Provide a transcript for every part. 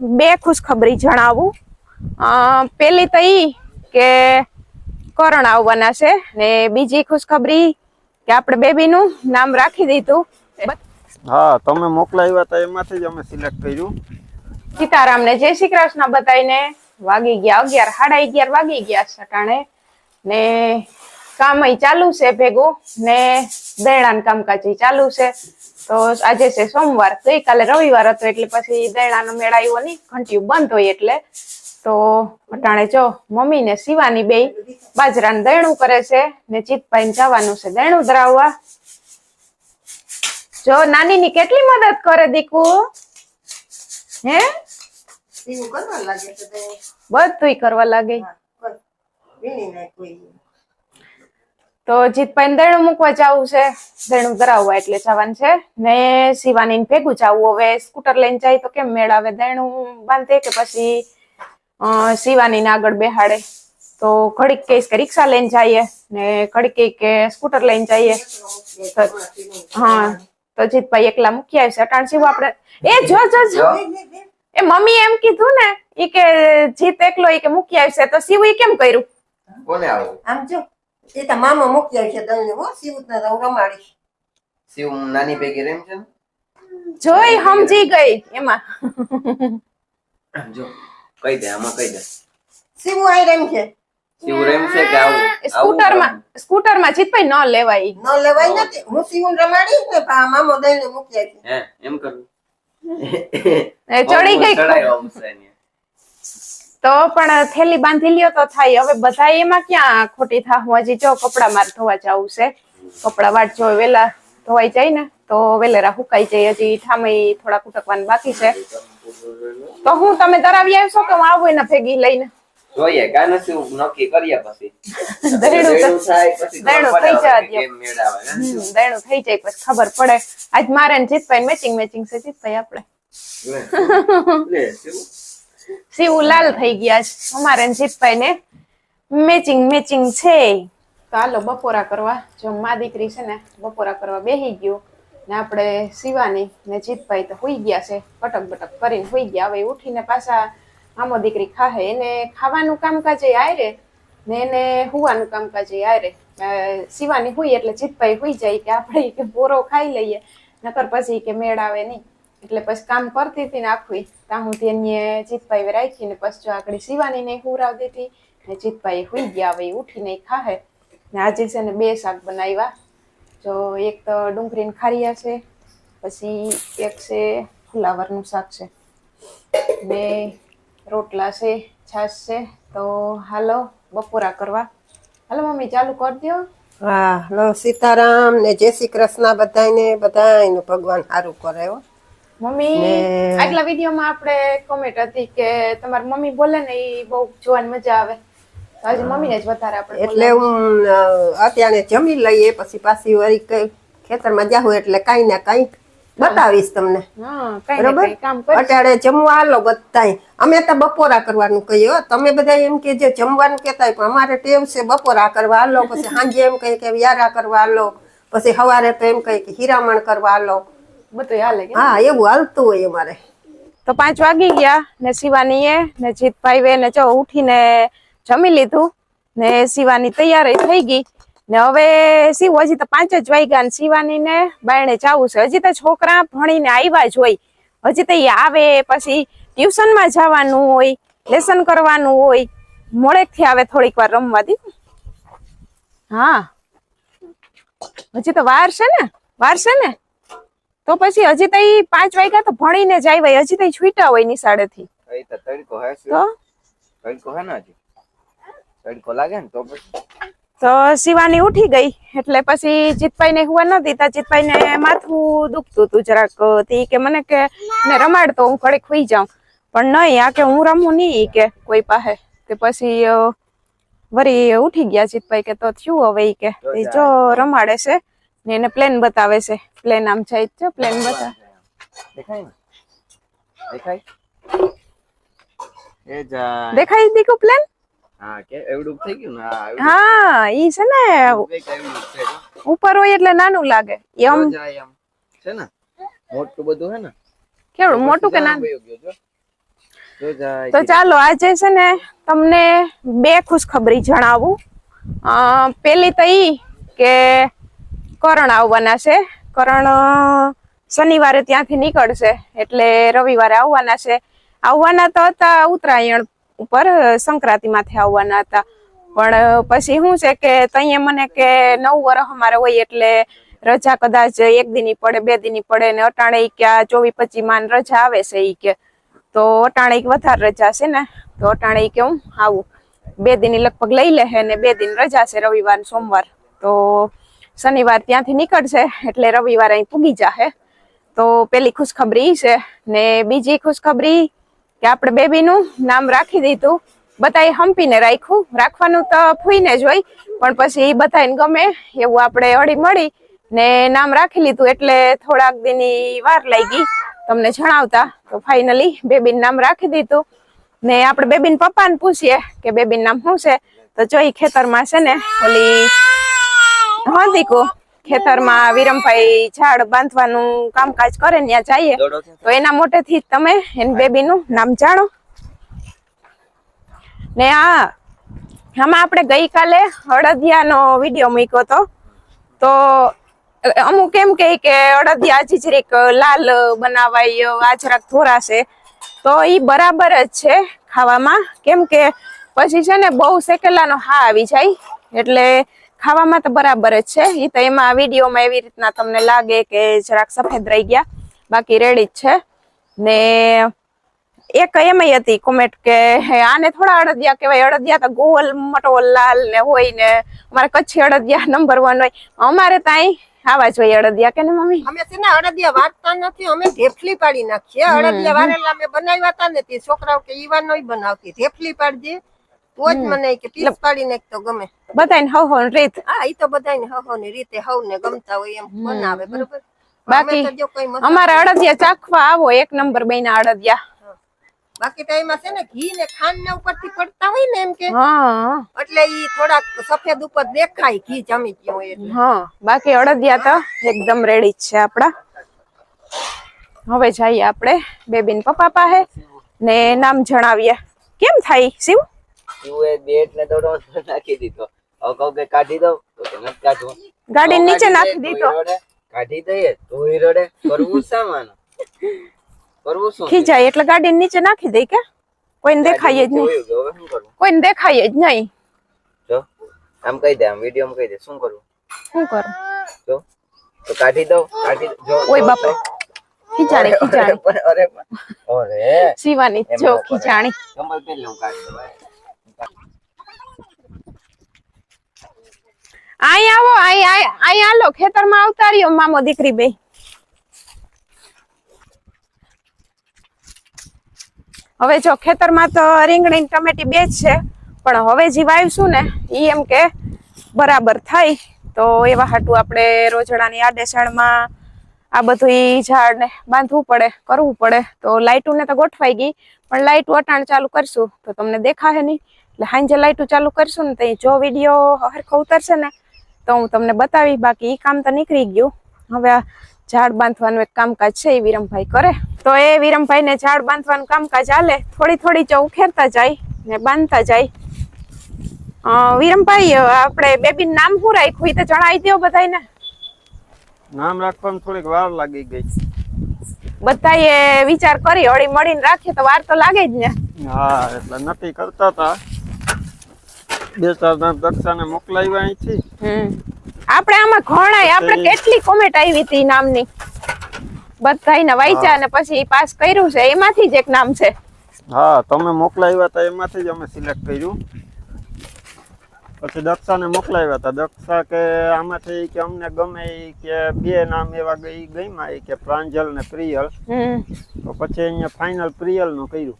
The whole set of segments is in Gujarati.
બે ખુશખબરી જણાવું. પહેલી તો કે કરણ આવવાના છે ને બીજી ખુશખબરી કે આપણે બેબીનું નામ રાખી દીધું. હા તમે મોકલાવ્યા હતા એમાંથી જ અમે સિલેક્ટ કર્યું. સીતારામને જય શ્રી કૃષ્ણ બતાવીને વાગી ગયા અગિયાર સાડા અગિયાર વાગી ગયા સટાણે ને કામ ચાલુ છે ભેગું ને દૈણાનું કામકાજ ચાલુ છે. તો આજે છે સોમવાર ગઈકાલે રવિવાર હતો એટલે પછી દૈણાનો મેળા આવ્યો નહીં ઘંટિયું બંધ હોય એટલે. તો અટાણે જો મમ્મી ને શિવાની બે બાજરાનું દૈણું કરે છે ને ચિતભાઈ જવાનું છે દૈણું ધરાવવા. જો નાની ની કેટલી મદદ કરે દીકુ? હે? બધું કરવા લાગે કરવા લાગે. તો જીતભાઈ દૈણું મૂકવા જવું છે. દૈણું ધરાવવા એટલે જવાનું છે. ને શિવાની ભેગું જવું. હવે સ્કૂટર લઈને જાય તો કેમ મેળાવે આવે દૈણું બાંધે કે પછી શિવાની ને આગળ બેહાડે? તો ઘડીક કહીશ કે રિક્ષા લઈને જઈએ ને ઘડીક કહે કે સ્કૂટર લઈને જઈએ. તો- હા તો જીતભાઈ એકલા મૂકી આવશે. અટાણ શિવ આપણે એ જો જો જો. એ મમ્મી એમ કીધું ને ઈ કે જીત એકલો ઈ કે મૂકી આવશે. તો શિવ કેમ કર્યું? કોને આવું? આમ જો. એ તો મામા મૂકી આવશે દળને હો સીવું ને હું રમાડીશ શિવ નાની ભેગી રેમ છે જોઈ સમજી ગઈ એમાં જો કહી દે આમાં કહી દે શિવ આઈ રેમ છે શિવ રેમ છે કે આવું સ્કૂટરમાં સ્કૂટરમાં જીતભાઈ ન લેવાય ન લેવાય નથી હું સીવું રમાડીશ ને પા મામો મૂકી આવશે હે એમ ચડી ગઈ ચડાયો. તો પણ થેલી બાંધી લ્યો તો થાય. હવે બધા એમાં ક્યાં ખોટી થા? હું હજી જો કપડા માર ધોવા જવું છે. કપડા વાટ જો વેલા ધોવાઈ જાય ને તો વેલેરા હુકાઈ જાય. હજી ઠામઈ થોડા ઉટકવાનું બાકી છે. તો હું તમે ધરાવી આવશો કે હું આવું એના ભેગી લઈને? જોઈએ નક્કી કરીએ પછી. થાય. પછી થઈ જાય દૈણું થઈ જાય પછી ખબર પડે. આજ મારે જીતભાઈ મેચિંગ મેચિંગ છે જીતભાઈ આપણે. લે, શિવ. લાલ થઈ ગયા છે. અમારે જીતભાઈ ને મેચિંગ મેચિંગ છે. તો હાલો બપોરા કરવા. જો મા દીકરી છે ને બપોરા કરવા બેસી ગયો. ને આપણે શિવાની ને જીતભાઈ તો હોઈ ગયા છે. કટક બટક કરીને હોઈ ગયા. હવે ઉઠીને પાછા આમો દીકરી ખાહે. એને ખાવાનું કામકાજ આયરે. ને એને હુવાનું કામકાજ આયરે. અ, શિવાની હોય એટલે જીતભાઈ હોઈ જાય કે આપણે કે બોરો ખાઈ લઈએ. નકર પછી કે મેળ આવે નહીં. એટલે પછી કામ કરતી હતી ને આખું ત્યાં હું તેને જીતભાઈ રાખીને પછી જો આગળ શિવાની ને હુરાવતી હતી ને જીતભાઈ હુઈ ગયા હવે ઉઠીને ખાહે. ને આજે છે ને બે શાક બનાવ્યા. જો એક તો ડુંગળીને ખારીયા છે, પછી એક છે ફુલાવરનું શાક છે. ને રોટલા છે, છાશ છે, તો હાલો બપોરા કરવા. હાલો મમ્મી, ચાલુ કરી દો હા સીતારામ ને જય શ્રી કૃષ્ણ બધાયને, બધાયનું ભગવાન સારું કરે હો. મમ્મી આટલા વિડીયોમાં આપણે કોમેન્ટ હતી કે તમારી મમ્મી બોલે ને એ બહુ જોવાની મજા આવે. આજે મમ્મીને જ વધારે આપણે એટલે હું અત્યારે જમી લઈએ પછી પાછી વળી કઈ ખેતરમાં જાઉં એટલે કઈ ને કઈ બતાવીશ તમને. બરોબર? અત્યારે જમવા આલો બધા અમે તો બપોરા કરવાનું કહીએ હો. તમે બધા એમ કે જે જમવાનું કેતા પણ અમારે ટેવ છે બપોરા કરવા આલો પછી સાંજે એમ કહે કે યારા કરવા આલો પછી સવારે તો એમ કહે કે હીરામણ કરવા આલો. બધું હાલે હા એવું હાલતું હોય અમારે તો પાંચ વાગી ગયા ને શિવાનીએ ને જીતભાઈ ને જો ઉઠીને જમી લીધું ને શિવાની તૈયારી થઈ ગઈ. ને હવે શિવ હજી તો પાંચ જ વાગ્યા ને શિવાની ને બાયણે જવું છે. હજી તો છોકરા ભણીને આવ્યા જ હોય. હજી તો આવે પછી ટ્યુશનમાં જવાનું હોય લેસન કરવાનું હોય. મોડેકથી આવે થોડીક વાર રમવા દી. હા. હજી તો વાર છે ને? વાર છે ને? તો પછી હજી તઈ પાંચ વાગ્યા તો ભણીને જ આવ્યા. હજી તઈ છૂટા હોય નિશાળે થી તો તડકો હે તો? તડકો હે ને હજી? તડકો લાગે ને તો પછી? તો શિવાની ઉઠી ગઈ. એટલે પછી જીતભાઈ ને હુવા ન દીધા. જીતભાઈ ને માથું દુખતું હતું જરાક. થી કે મને કે ને રમાડતો હું ઘડીક ખુઈ જાઉં. પણ નહીં આ કે હું રમું નહીં કે કોઈ પાસે. તે પછી વરી ઉઠી ગયા જીતભાઈ કે તો થયું હવે કે જો રમાડે છે. ને એને પ્લેન બતાવે છે. પ્લેન આમ જાય છે પ્લેન બતાવે. દેખાય ને? દેખાય? એ જા દેખાય દીકો પ્લેન? હા કે એવડું થઈ ગયું ને? હા ઈ છે ને છે. ઉપર હોય એટલે નાનું લાગે. એમ છે ને? મોટું બધું હે ને? કેવડું મોટું કે નાનું? તો ચાલો આજે છે ને તમને બે ખુશખબરી જણાવું. અ, પેલી તો ઈ કે કરણ આવવાના છે. કરણ શનિવારે ત્યાંથી નીકળશે એટલે રવિવારે આવવાના છે. આવવાના તો હતા ઉત્તરાયણ ઉપર સંક્રાંતિમાંથી આવવાના હતા. પણ પછી શું છે કે તઈએ મને કે નવ વર્ષ અમારે હોય એટલે રજા કદાચ એક દીની પડે, બે દીની પડે ને અટાણે કે આ ચોવીસ પચીસ માન રજા આવે છે ઈ કે. તો અટાણે વધારે રજા છે ને, તો અટાણે કે હું આવું. બે દિની લગભગ લઈ લે ને બે દિન રજા છે રવિવાર સોમવાર. તો શનિવાર ત્યાંથી નીકળશે એટલે રવિવાર અહીં પૂગી જશે તો પેલી ખુશખબરી છે ને બીજી ખુશખબરી કે આપણે બેબીનું નામ રાખી દીધું. બધાએ હંપીને રાખ્યું. રાખવાનું તો ફૂઈને જ હોય, પણ પછી એ બધાને ગમે એવું આપણે અડી મળી ને નામ રાખી લીધું એટલે થોડાક દિનની વાર લાગી તમને જણાવતા તો ફાઇનલી બેબીનું નામ રાખી દીધું. ને આપણે બેબીન પપ્પાને પૂછીએ કે બેબીન નામ શું છે? તો જોઈ ખેતરમાં છે ને, ઓલી હા દીકુ ખેતરમાં વિરમભાઈ ઝાડ બાંધવાનું કામકાજ કરે, ત્યાં જઈએ. તો એના મોટેથી તમે એની બેબીનું નામ જાણો. ને આ, આમાં આપણે ગઈકાલે અડદિયાનો વીડિયો મૂક્યો હતો. તો અમુક એમ કહે કે અડદિયા હજી જરીક લાલ બનાવાય આ જરાક ધોરાશે તો એ બરાબર જ છે ખાવામાં. કેમ કે પછી છે ને બહુ શેકેલાનો હા આવી જાય. એટલે ખાવામાં તો બરાબર જ છે. એ તો એમાં વિડીયોમાં એવી રીતના તમને લાગે કે જરાક સફેદ રહી ગયા. બાકી રેડી જ છે. ને એક એમય હતી કોમેન્ટ કે આને થોડા અડદિયા કહેવાય. અડદિયા તો ગોલ મટોલ લાલ ને હોય ને અમારે કચ્છી અડદિયા નંબર વન હોય. અમારે ત્યાં આવા જ હોય અડદિયા કે ને મમ્મી? અમે છે ને અડદિયા વાટતા નથી. અમે ઢેફલી પાડી નાખીએ. અડદિયા વારેલા અમે બનાવ્યા હતા ને તે છોકરાઓ કે ઈવા નોય બનાવતી. ઢેફલી પાડજે. તો જ મને કે પીસ પાડીને તો ગમે. બધાને હવ હવ રીત. હા ઈ તો બધાને હવની રીતે હવ ને ગમતા હોય એમ બનાવે બરોબર? બાકી અમારા અડદિયા ચાખવા આવો એક નંબર બેના અડદિયા. બાકી ટાઈમમાં છે ને ઘી ને ખાંડ ને ઉપરથી પડતા હોય ને એમ કે? હા. એટલે ઈ થોડાક સફેદ ઉપર દેખાય ઘી જમી ગયું હોય એટલે. હા બાકી અડદિયા તો એકદમ રેડી જ છે આપડા. હવે જઈએ આપણે બેબીન પપ્પા પાસે ને નામ જણાવીએ. કેમ થાય શિવ? એ બેટ ને દોડો નાખી દીધો. હવે કહું કે કાઢી દઉં તો કે નથી કાઢવું. ગાડી નીચે નાખી દીધો. કાઢી દઈએ ધોઈ રડે કરવું સામાન કરવું શું ખીજાય એટલે ગાડી નીચે નાખી દઈ કે? કોઈને દેખાય જ નહીં. કોઈને દેખાય જ નહીં. જો આમ કહી દે આમ વીડિયો કહી દે શું કરવું? શું કરું? જો તો કાઢી દઉં કાઢી. જો ઓય બાપરે. ખીજાણી અરે, ખીજાણી. અરે, અરે શિવાની જો ખીજાણી. કમલ પેલું કાઢી દઉં અહીં આવો અહીં અહીં અહીં હાલો, ખેતરમાં આવતાર્યો મામો દીકરી બે હવે જો ખેતરમાં તો રીંગણી ટમેટી બે જ છે, પણ હવે જે વાવીશું ને, ઈ એમ કે બરાબર થાય. તો એવા હાટું આપણે રોજડાની આડેસાણમાં આ બધું ઝાડને બાંધવું પડે, કરવું પડે. તો લાઇટું તો ગોઠવાઈ ગઈ, પણ લાઇટ અટાણ ચાલુ કરશું. તો તમને દેખાશે નહીં. એટલે સાંજે લાઇટું ચાલુ કરશું ને તો જો વીડિયો હરખો ઉતરશે ને તો હું તમને બતાવી બાકી એ કામ તો નીકળી ગયું. હવે આ ઝાડ બાંધવાનું એક કામકાજ છે એ વિરમભાઈ કરે. તો એ વિરમભાઈ ને ઝાડ બાંધવાનું કામકાજ હાલે. થોડી થોડી ચો ઉખેરતા જાય ને બાંધતા જાય. વિરમભાઈ આપણે બેબી નામ શું રાખ્યું? એ તો જણાવી દો બધાને નામ રાખવામાં થોડીક વાર લાગી ગઈ. બધાએ વિચાર કરી હળી મળીને રાખીએ તો વાર તો લાગે જ ને. હા એટલે નક્કી કરતા હતા. બે ચાર જણ દક્ષાને મોકલાવ્યા અહીંથી. આપણે આમાં ઘણાય આપણે કેટલી કોમેન્ટ આવી હતી નામની? બધાને વાંચ્યા અને પછી પાસ કર્યું છે. એમાંથી જ એક નામ છે. હા તમે મોકલાવ્યા હતા એમાંથી જ અમે સિલેક્ટ કર્યું. પછી દક્ષાને મોકલાવ્યા હતા દક્ષા કે આમાંથી કે અમને ગમે કે બે નામ એવા ગઈ ગઈમાં કે પ્રાંજલ ને પ્રિયલ. તો પછી અહીંયા ફાઇનલ પ્રિયલનું કર્યું.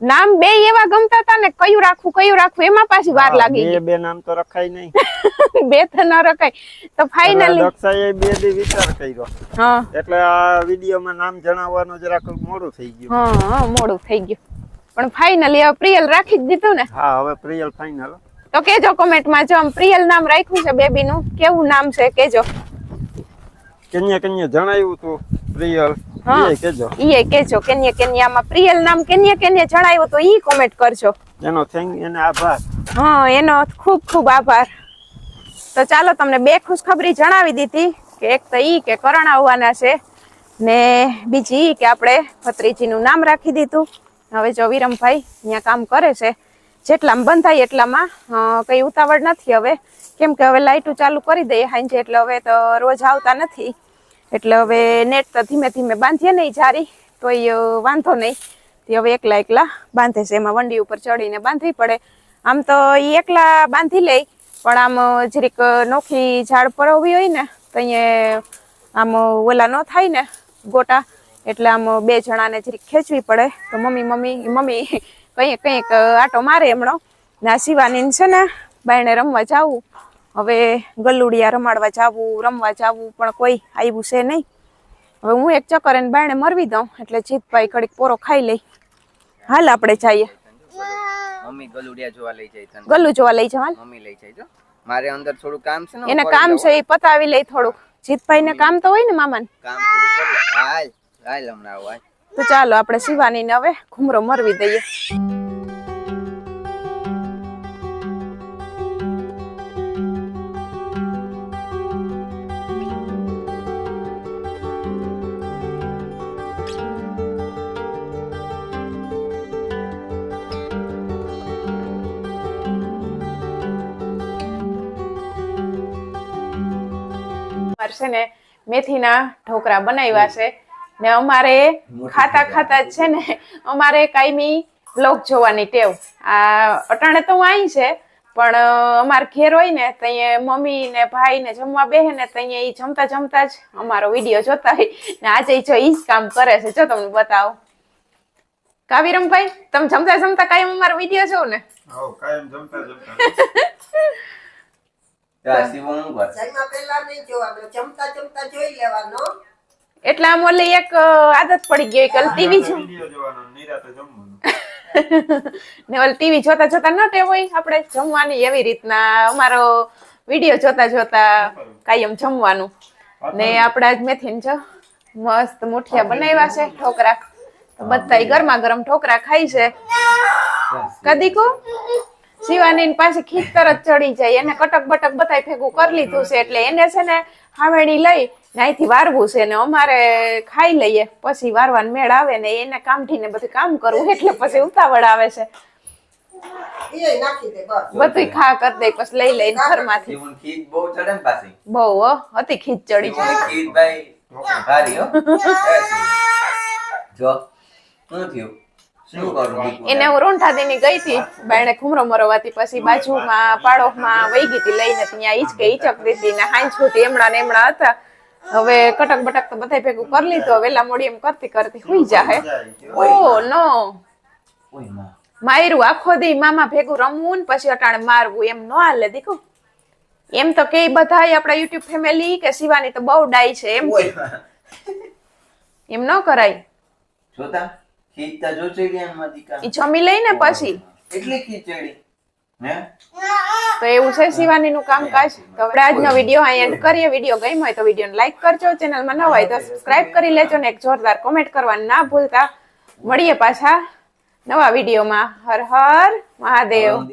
નામ બે એવા ગમતા હતા ને કયું રાખવું કયું રાખવું એમાં પાછી વાર લાગી બે બે નામ તો રખાય નહીં. બે તો ન રખાય. તો ફાઇનલી દક્ષાએ બે દી વિચાર કર્યો. હા. એટલે આ વિડીયોમાં નામ જણાવવાનું જરાક મોડું થઈ ગયું. હા હા, મોડું થઈ ગયું. પણ ફાઇનલી હવે પ્રિયલ રાખી જ દીધું ને. હા હવે પ્રિયલ ફાઇનલ તો કેજો કોમેન્ટમાં જો આમ પ્રિયલ નામ રાખ્યું છે બેબીનું કેવું નામ છે કેજો. કન્યા કન્યા જણાવ્યું તું પ્રિયલ. હા. એ કેજો. કેન્ય કેન્યામાં પ્રિયલ નામ કેન્યા કેન્ય જણાયો તો ઈ કોમેન્ટ કરજો. એનો થેન્ક એને આભાર. હા એનો ખૂબ ખૂબ આભાર. તો ચાલો તમને બે ખુશખબરી જણાવી દીધી કે એક તો ઈ કે કરણ આવવાના છે ને બીજી કે આપણે ભત્રીજીનું નામ રાખી દીધું. હવે જો વિરમભાઈ અહીંયા કામ કરે છે જેટલામાં બંધાય એટલામાં કઈ ઉતાવળ નથી હવે. કેમ કે હવે લાઇટું ચાલુ કરી દઈએ હાંજે એટલે હવે તો રોજ આવતા નથી. એટલે હવે નેટ તો ધીમે ધીમે બાંધીએ નહીં જારી, તોય એ વાંધો નહીં. તે હવે એકલા એકલા બાંધે છે. એમાં વંડી ઉપર ચડીને બાંધવી પડે. આમ તો એ એકલા બાંધી લે, પણ આમ જરીક નોખી ઝાડ પરોવી હોય ને, તો અહીંયા આમ ઓલા ન થાય ને, ગોટા. એટલે આમ બે જણાને જરીક ખેંચવી પડે. તો મમ્મી મમ્મી મમ્મી કંઈક કંઈક આટો મારે એમણો ના શિવાની છે ને, બાયણે રમવા જાવું. હવે ગલુડિયા રમાડવા જાવું રમવા જાવું પણ કોઈ આવ્યું છે નહીં. હવે હું એક ચક્કર એને બાયણે મરવી દઉં એટલે જીતભાઈ ઘડીક પોરો ખાઈ લઈ હાલ આપણે જઈએ. મમ્મી ગલુડિયા જોવા લઈ જાય ગલુ જોવા લઈ જવા મમ્મી લઈ જાય મારે અંદર થોડું કામ છે ને એને કામ છે એ પતાવી લઈ થોડુંક. જીતભાઈ ને કામ તો હોય ને મામાને. કામ થોડું હાલ હાલ હમણાં તો ચાલો આપણે શિવાની ને હવે ઘુમરો મરવી દઈએ. છે ને મેથીના ઢોકળા બનાવ્યા છે ને અમારે ખાતા ખાતા જ છે ને અમારે કાયમી બ્લોગ જોવાની ટેવ. આ અટાણે તો હું અહીં છે પણ અમાર ઘેર હોય ને ત્યાં મમ્મી ને ભાઈ ને જમવા બેહે ને ત્યાં ઈ જમતા જમતા જ અમારો વીડિયો જોતા હોય. ને આજે જો એ જ કામ કરે છે. જો તમને બતાવો. કાવીરમભાઈ તમે જમતા જમતા કાયમ અમારો વીડિયો જોવો ને? કાયમ જમતા જમતા. તો આ શિવમ હું કર જમ્યા પહેલા નહીં જોવાનું જમતા જમતા જોઈ લેવાનો. એટલે આમ ઓલી એક આદત પડી ગઈ કે ટીવી જો વીડિયો જોવાનો નિરાતે જમવાનું. ને ઓલ ટીવી જોતા જોતા ન ટેવ હોય આપણે જમવાની એવી રીતના અમારો વીડિયો જોતા જોતા કાયમ જમવાનું. ને આપણે આજ મેથીન જો મસ્ત મુઠિયા બનાવ્યા છે ઠોકરા બધા ગરમા ગરમ ઠોકરા ખાઈ છે. કદીકો શિવાની પાસે ખીચ તરત ચડી જાય. એને કટક બટક બધાય ભેગું કરી લીધું છે એટલે એને છે ને હાવેડી લઈ ને અહીંથી વારવું છે ને અમારે ખાઈ લઈએ. પછી વારવાનું મેળ આવે ને એને કામઠીને બધું કામ કરવું એટલે પછી ઉતાવળ આવે છે. એ નાખી દે બસ. બધું ખા કરી દે પછી લઈ લઈને ઘરમાંથી. ખીચ બહુ ચડે ને પાછી. બહુ હતી ખીચ ચડી. જાય ખીચ ભાઈ ભારી હો. જો શું થયું? એને હું રોંઠાદીની ગઈ હતી. બાયણે ખુમરો મરવાતી પછી બાજુમાં પાડોમાં વહી ગઈ હતી લઈને ત્યાં ઈચકે ઈચક દીધી ને હાંજ સુધી એમણા ને એમણા હતા. હવે કટક બટક તો બધા ભેગું કરી લીધું. વેલા મોડી એમ કરતી કરતી હુઈ જાહે. ઓ નો. માયરું આખો દી મામા ભેગું રમવું ને પછી અટાણે મારવું એમ નો હાલે દીકુ. એમ તો કે બધા આપણા યુટ્યુબ ફેમિલી કે શિવાની તો બહુ ડાય છે એમ. એમ ન કરાય. જોતા? ખીચતા જો ચડી એમાં દીકા ઈ જમી લઈને પછી. એટલી ખીચડી હે? તો એવું છે શિવાની નું કામકાજ તો આપણે આજનો વીડિયો અહીં એન્ડ કરીએ. વીડિયો ગમ્યો હોય તો વિડીયોને લાઈક કરજો. ચેનલમાં ન હોય તો સબસ્ક્રાઇબ કરી લેજો ને એક જોરદાર કોમેન્ટ કરવાનું ના ભૂલતા. મળીએ પાછા નવા વિડીયોમાં. હર હર મહાદેવ.